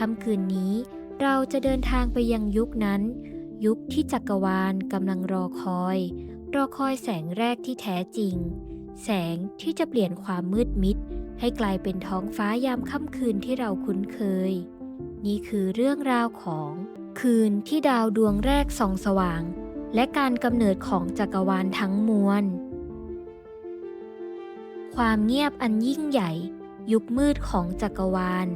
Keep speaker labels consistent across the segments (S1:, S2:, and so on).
S1: ค่ำคืนนี้ เราจะเดินทางไปยังยุคนั้น ยุคที่จักรวาลกำลังรอคอย รอคอยแสงแรกที่แท้จริง แสงที่จะเปลี่ยนความมืดมิด ให้กลายเป็นท้องฟ้ายามค่ำคืนที่เราคุ้นเคย นี่คือเรื่องราวของคืนที่ดาวดวงแรกส่องสว่าง และการกำเนิดของจักรวาลทั้งมวล ความเงียบอันยิ่งใหญ่ ยุคมืดของจักรวาล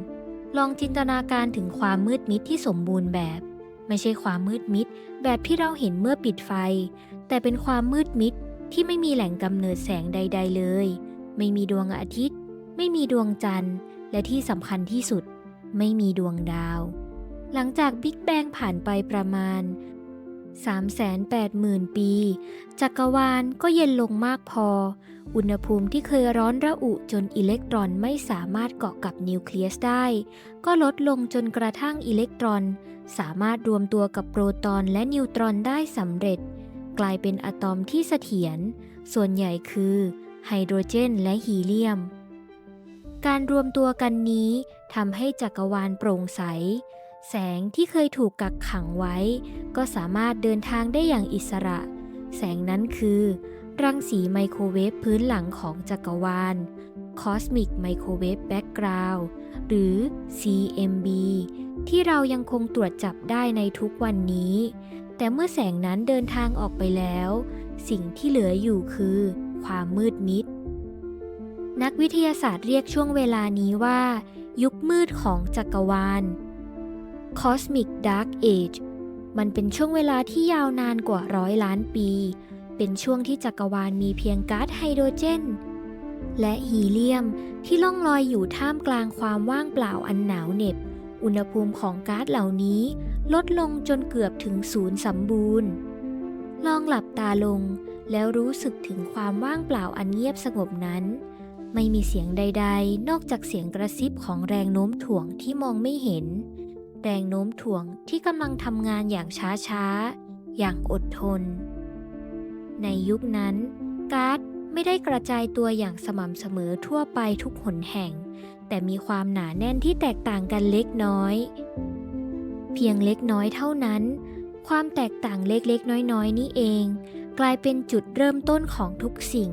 S1: ลองจินตนาการถึงความมืดมิดที่สมบูรณ์แบบ ไม่ใช่ความมืดมิดแบบที่เราเห็นเมื่อปิดไฟ แต่เป็นความมืดมิดที่ไม่มีแหล่งกำเนิดแสงใด ๆ เลย ไม่มีดวงอาทิตย์ ไม่มีดวงจันทร์ และที่สำคัญที่สุด ไม่มีดวงดาว หลังจากบิ๊กแบงผ่านไปประมาณ 380,000 ปี จักรวาลก็เย็นลงมากพอ อุณหภูมิที่เคยร้อนระอุจนอิเล็กตรอนไม่สามารถเกาะกับนิวเคลียสได้ ก็ลดลงจนกระทั่งอิเล็กตรอน สามารถรวมตัวกับโปรตอนและนิวตรอนได้สำเร็จ กลายเป็นอะตอมที่เสถียร ส่วนใหญ่คือไฮโดรเจนและฮีเลียม การรวมตัวกันนี้ทำให้จักรวาลโปร่งใส แสงที่เคยถูกกักขังไว้ ก็สามารถเดินทางได้อย่างอิสระ แสงนั้นคือ รังสีไมโครเวฟพื้นหลังของจักรวาล Cosmic Microwave Background หรือ CMB ที่เรายังคงตรวจจับได้ในทุกวันนี้ แต่เมื่อแสงนั้นเดินทางออกไปแล้ว สิ่งที่เหลืออยู่คือ ความมืดมิด นักวิทยาศาสตร์เรียกช่วงเวลานี้ว่า ยุคมืดของจักรวาล Cosmic Dark Age มันเป็นช่วงเวลาที่ยาวนานกว่าร้อยล้านปี เป็นช่วงที่จักรวาลมีเพียงก๊าซไฮโดรเจน และฮีเลียมที่ล่องลอยอยู่ท่ามกลางความว่างเปล่าอันหนาวเหน็บ อุณหภูมิของก๊าซเหล่านี้ลดลงจนเกือบถึงศูนย์สมบูรณ์ ลองหลับตาลงแล้วรู้สึกถึงความว่างเปล่าอันเงียบสงบนั้น ไม่มีเสียงใด ๆ นอกจากเสียงกระซิบของแรงโน้มถ่วงที่มองไม่เห็น แรงโน้มถ่วงที่กำลังทำงานอย่างช้าๆ อย่างอดทน ในยุคนั้นก๊าซไม่ได้กระจายตัวอย่างสม่ำเสมอทั่วไปทุกหนแห่ง แต่มีความหนาแน่นที่แตกต่างกันเล็กน้อย เพียงเล็กน้อยเท่านั้น ความแตกต่างเล็กๆ น้อยๆ นี่เอง กลายเป็นจุดเริ่มต้นของทุกสิ่ง